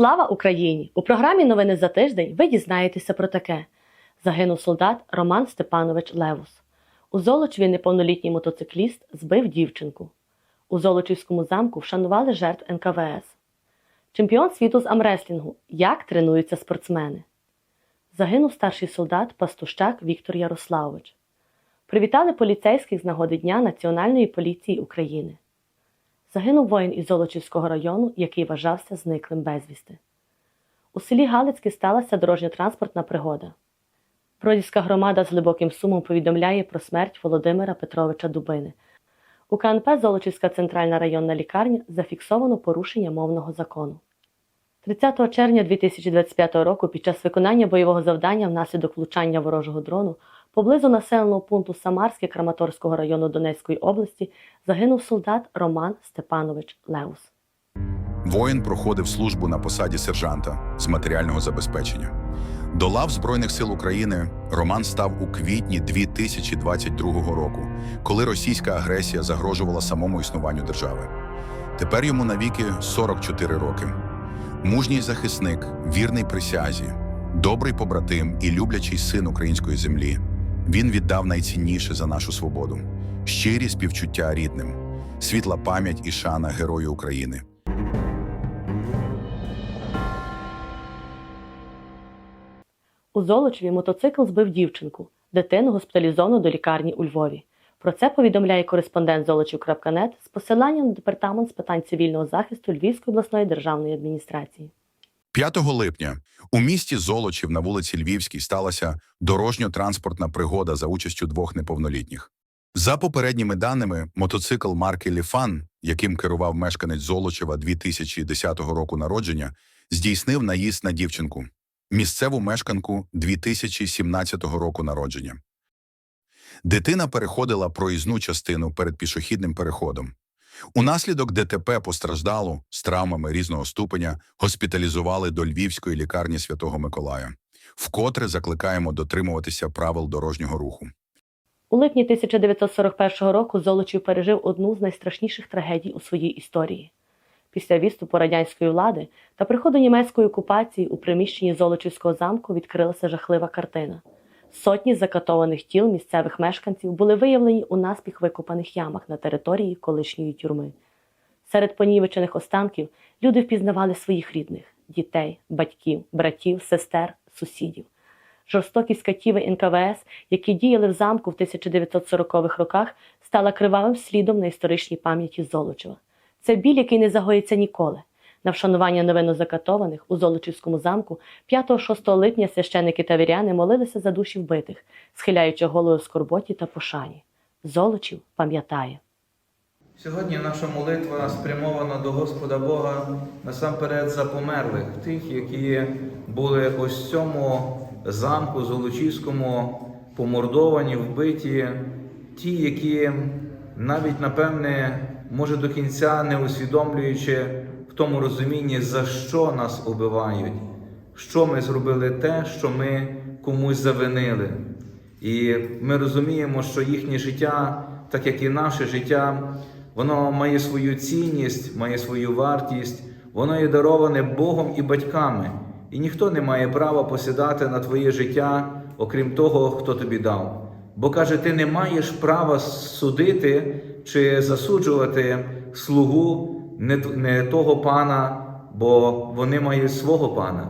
Слава Україні! У програмі Новини за тиждень ви дізнаєтеся про таке: загинув солдат Роман Степанович Левус. У Золочеві неповнолітній мотоцикліст збив дівчинку. У Золочівському замку вшанували жертв НКВС. Чемпіон світу з амреслінгу. Як тренуються спортсмени. Загинув старший солдат Пастущак Віктор Ярославович. Привітали поліцейських з нагоди Дня Національної поліції України. Загинув воїн із Золочівського району, який вважався зниклим безвісти. У селі Галицьке сталася дорожньо-транспортна пригода. Бродівська громада з глибоким сумом повідомляє про смерть Володимира Петровича Дубини. У КНП Золочівська центральна районна лікарня зафіксовано порушення мовного закону. 30 червня 2025 року під час виконання бойового завдання внаслідок влучання ворожого дрону поблизу населеного пункту Самарське Краматорського району Донецької області загинув солдат Роман Степанович Леус. Воїн проходив службу на посаді сержанта з матеріального забезпечення. До лав Збройних сил України Роман став у квітні 2022 року, коли російська агресія загрожувала самому існуванню держави. Тепер йому навіки 44 роки. Мужній захисник, вірний присязі, добрий побратим і люблячий син української землі. Він віддав найцінніше за нашу свободу, щирі співчуття рідним, світла пам'ять і шана Герою України. У Золочеві мотоцикл збив дівчинку. Дитину госпіталізовано до лікарні у Львові. Про це повідомляє кореспондент Золочів.нет з посиланням на департамент з питань цивільного захисту Львівської обласної державної адміністрації. 5 липня у місті Золочів на вулиці Львівській сталася дорожньо-транспортна пригода за участю двох неповнолітніх. За попередніми даними, мотоцикл марки Ліфан, яким керував мешканець Золочева 2010 року народження, здійснив наїзд на дівчинку, місцеву мешканку 2017 року народження. Дитина переходила проїзну частину перед пішохідним переходом. Унаслідок ДТП постраждалу з травмами різного ступеня госпіталізували до Львівської лікарні Святого Миколая. Вкотре закликаємо дотримуватися правил дорожнього руху. У липні 1941 року Золочів пережив одну з найстрашніших трагедій у своїй історії. Після відступу радянської влади та приходу німецької окупації у приміщенні Золочівського замку відкрилася жахлива картина. Сотні закатованих тіл місцевих мешканців були виявлені у наспіх викопаних ямах на території колишньої тюрми. Серед понівечених останків люди впізнавали своїх рідних дітей, батьків, братів, сестер, сусідів. Жорстокість катіви НКВС, які діяли в замку в 1940-х роках, стала кривавим слідом на історичній пам'яті Золочева. Це біль, який не загоїться ніколи. На вшанування новину закатованих у Золочівському замку 5-6 липня священники та віряни молилися за душі вбитих, схиляючи голову скорботі та пошані. Золочів пам'ятає. Сьогодні наша молитва спрямована до Господа Бога насамперед за померлих, тих, які були ось цьому замку Золочівському помордовані, вбиті, ті, які навіть напевне, може до кінця не усвідомлюючи в тому розумінні, за що нас убивають, що ми зробили те, що ми комусь завинили. І ми розуміємо, що їхнє життя, так як і наше життя, воно має свою цінність, має свою вартість, воно є дароване Богом і батьками. І ніхто не має права посідати на твоє життя, окрім того, хто тобі дав. Бо каже, ти не маєш права судити чи засуджувати слугу не, того пана, бо вони мають свого пана.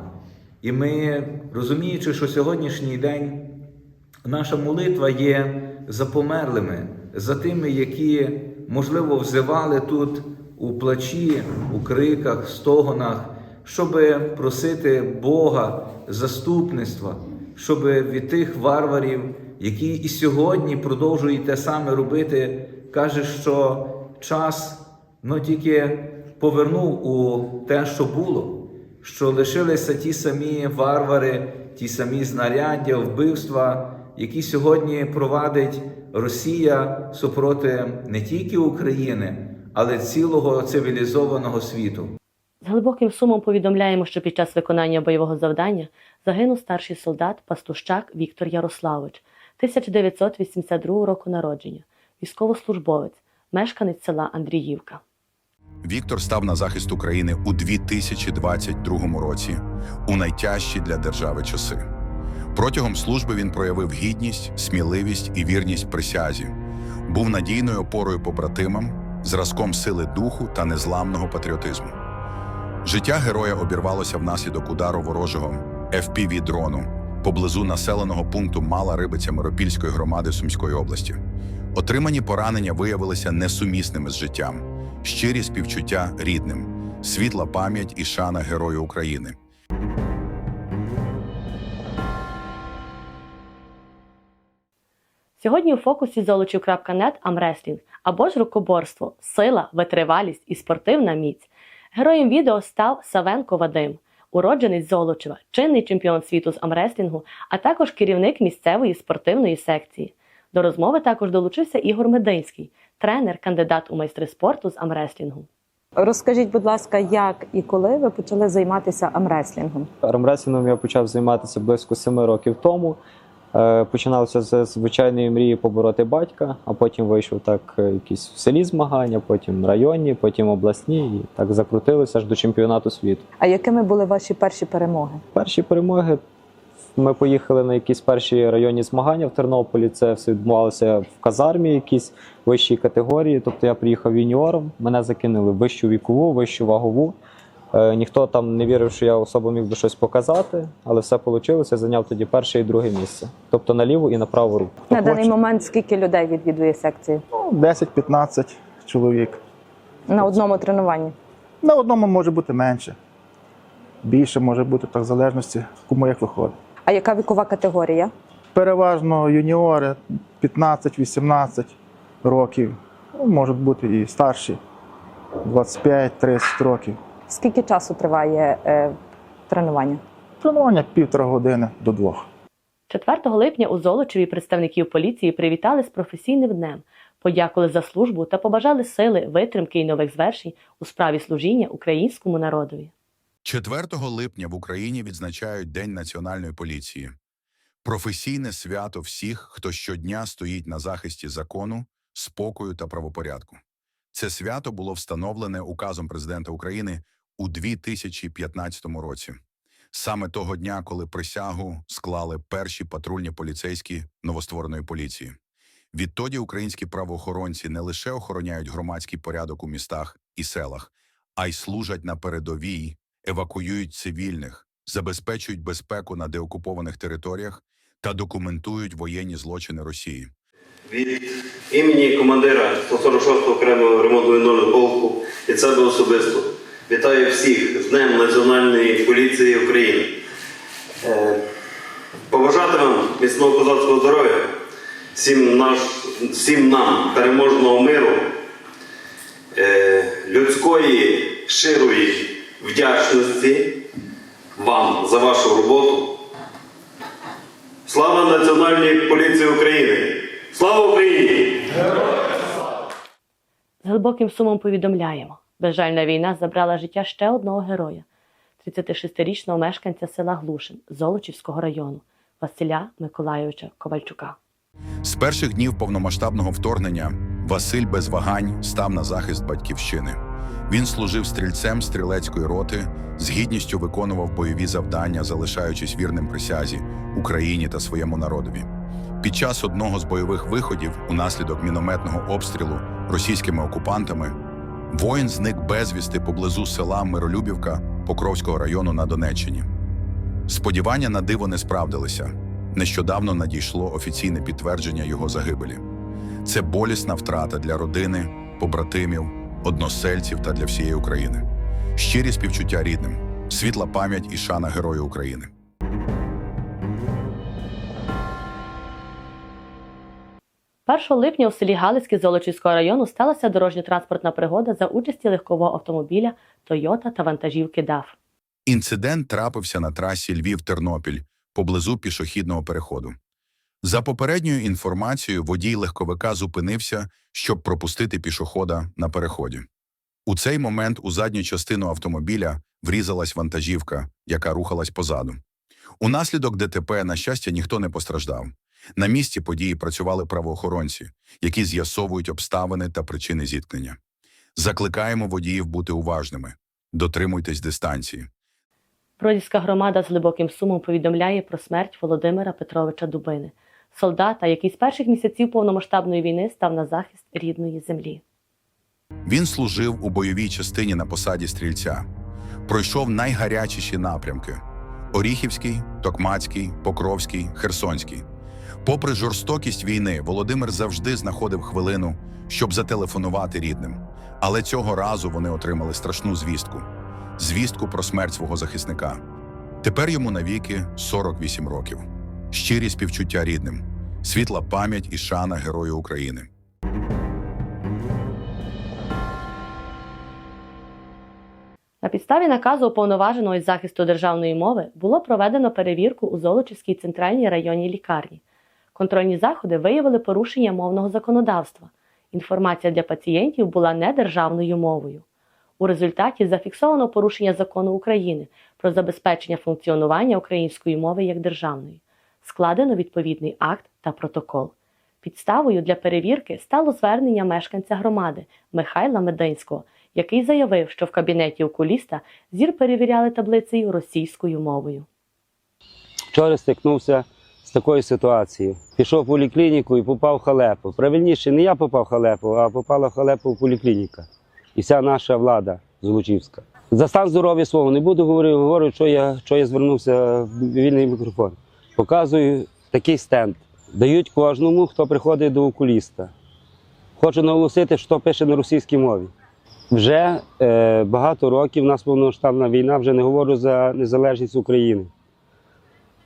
І ми, розуміючи, що сьогоднішній день наша молитва є за померлими, за тими, які, можливо, взивали тут у плачі, у криках, стогонах, щоб просити Бога заступництва, щоб від тих варварів, які і сьогодні продовжують те саме робити, каже, що час ну, тільки повернув у те, що було, що лишилися ті самі варвари, ті самі знаряддя, вбивства, які сьогодні провадить Росія супроти не тільки України, але цілого цивілізованого світу. З глибоким сумом повідомляємо, що під час виконання бойового завдання загинув старший солдат Пастущак Віктор Ярославович, 1982 року народження, військовослужбовець, мешканець села Андріївка. Віктор став на захист України у 2022 році у найтяжчі для держави часи. Протягом служби він проявив гідність, сміливість і вірність присязі, був надійною опорою побратимам, зразком сили духу та незламного патріотизму. Життя героя обірвалося внаслідок удару ворожого FPV-дрону поблизу населеного пункту Мала Рибиця Миропільської громади Сумської області. Отримані поранення виявилися несумісними з життям, щирі співчуття рідним, світла пам'ять і шана Герою України. Сьогодні у фокусі золочів.нет Амреслінг або ж рукоборство, сила, витривалість і спортивна міць. Героєм відео став Савенко Вадим, уродженець Золочева, чинний чемпіон світу з амреслінгу, а також керівник місцевої спортивної секції. До розмови також долучився Ігор Мединський, тренер, кандидат у майстри спорту з амреслінгу. Розкажіть, будь ласка, як і коли ви почали займатися амреслінгом? Армреслінгом я почав займатися близько семи років тому. Е, Починалося з звичайної мрії побороти батька, а потім вийшов так е, якісь в селі змагання, потім районні, потім обласні, і так закрутилося аж до чемпіонату світу. А якими були ваші перші перемоги? Перші перемоги ми поїхали на якісь перші районні змагання в Тернополі. Це все відбувалося в казармі, якісь вищій категорії. Тобто я приїхав юніором, мене закинули в вищу вікову, вищу вагову. Е, ніхто там не вірив, що я особо міг би щось показати, але все вийшло. Я зайняв тоді перше і друге місце, тобто на ліву і на праву руку. На даний хоче. момент скільки людей відвідує секцію Ну, 10-15 чоловік. на одному тренуванні? На одному може бути менше. Більше може бути так в залежності, кому як виходить. А яка вікова категорія? Переважно юніори 15-18 років, ну, можуть бути і старші, 25-30 років. Скільки часу триває е, тренування? Тренування півтора години до двох. 4 липня у Золочеві представників поліції привітали з професійним днем, подякували за службу та побажали сили, витримки і нових звершень у справі служіння українському народові. 4 липня в Україні відзначають День національної поліції. Професійне свято всіх, хто щодня стоїть на захисті закону, спокою та правопорядку. Це свято було встановлене указом президента України у 2015 році. Саме того дня, коли присягу склали перші патрульні поліцейські новоствореної поліції. Відтоді українські правоохоронці не лише охороняють громадський порядок у містах і селах, а й служать на передовій, евакуюють цивільних, забезпечують безпеку на деокупованих територіях та документують воєнні злочини Росії. Від імені командира 146-го окремого ремонтно-відновного полку і себе особисто вітаю всіх з Днем Національної поліції України. Е, Побажати вам міцного козацького здоров'я, всім, наш, всім нам переможного миру, е, людської щирої вдячності вам за вашу роботу. Слава Національній поліції України! Слава Україні! З глибоким сумом повідомляємо: безжальна війна забрала життя ще одного героя, 36-річного мешканця села Глушин Золочівського району Василя Миколайовича Ковальчука. З перших днів повномасштабного вторгнення Василь без вагань став на захист батьківщини. Він служив стрільцем стрілецької роти, з гідністю виконував бойові завдання, залишаючись вірним присязі Україні та своєму народові. Під час одного з бойових виходів, унаслідок мінометного обстрілу російськими окупантами, воїн зник безвісти поблизу села Миролюбівка Покровського району на Донеччині. Сподівання на диво не справдилися. Нещодавно надійшло офіційне підтвердження його загибелі. Це болісна втрата для родини, побратимів, односельців та для всієї України. Щирі співчуття рідним, світла пам'ять і шана Герою України. Першого липня у селі Галицьке Золочівського району сталася дорожньо-транспортна пригода за участі легкового автомобіля Тойота та вантажівки ДАФ. Інцидент трапився на трасі Львів-Тернопіль поблизу пішохідного переходу. За попередньою інформацією, водій легковика зупинився, щоб пропустити пішохода на переході. У цей момент у задню частину автомобіля врізалась вантажівка, яка рухалась позаду. Унаслідок ДТП, на щастя, ніхто не постраждав. На місці події працювали правоохоронці, які з'ясовують обставини та причини зіткнення. Закликаємо водіїв бути уважними. Дотримуйтесь дистанції. Бродівська громада з глибоким сумом повідомляє про смерть Володимира Петровича Дубини, солдата, який з перших місяців повномасштабної війни став на захист рідної землі. Він служив у бойовій частині на посаді стрільця. Пройшов найгарячіші напрямки: Оріхівський, Токмацький, Покровський, Херсонський. Попри жорстокість війни, Володимир завжди знаходив хвилину, щоб зателефонувати рідним. Але цього разу вони отримали страшну звістку звістку про смерть свого захисника. Тепер йому навіки 48 років. Щирі співчуття рідним, світла пам'ять і шана Герою України. На підставі наказу уповноваженого із захисту державної мови було проведено перевірку у Золочівській центральній районній лікарні. Контрольні заходи виявили порушення мовного законодавства. Інформація для пацієнтів була не державною мовою. У результаті зафіксовано порушення закону України про забезпечення функціонування української мови як державної. Складено відповідний акт та протокол. Підставою для перевірки стало звернення мешканця громади Михайла Мединського, який заявив, що в кабінеті окуліста зір перевіряли таблицею російською мовою. Вчора стикнувся з такою ситуацією. Пішов в поліклініку і попав в халепу. Правильніше, не я попав в халепу, а попала в халепу в поліклініка. І вся наша влада Золочівська. За стан здоров'я свого не буду говорити, говорю, що я, що я звернувся в вільний мікрофон. Показую такий стенд. Дають кожному, хто приходить до окуліста. Хочу наголосити, що пише на російській мові. Вже е, багато років у нас повномасштабна війна, вже не говорю за незалежність України.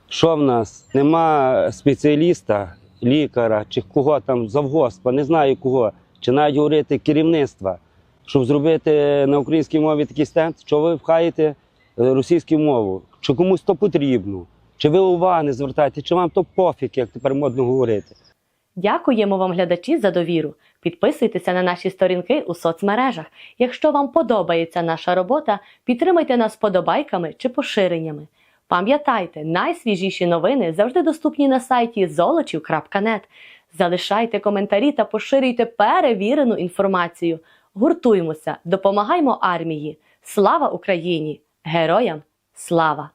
Що в нас? Нема спеціаліста, лікаря чи кого там завгоспа, не знаю кого, чи навіть говорити керівництва, щоб зробити на українській мові такий стенд, що ви вхаєте е, російську мову, чи комусь то потрібно, чи ви уваги не звертаєте, чи вам то пофіг, як тепер модно говорити. Дякуємо вам, глядачі, за довіру. Підписуйтеся на наші сторінки у соцмережах. Якщо вам подобається наша робота, підтримайте нас подобайками чи поширеннями. Пам'ятайте, найсвіжіші новини завжди доступні на сайті золочів.нет. Залишайте коментарі та поширюйте перевірену інформацію. Гуртуймося, допомагаймо армії. Слава Україні! Героям слава!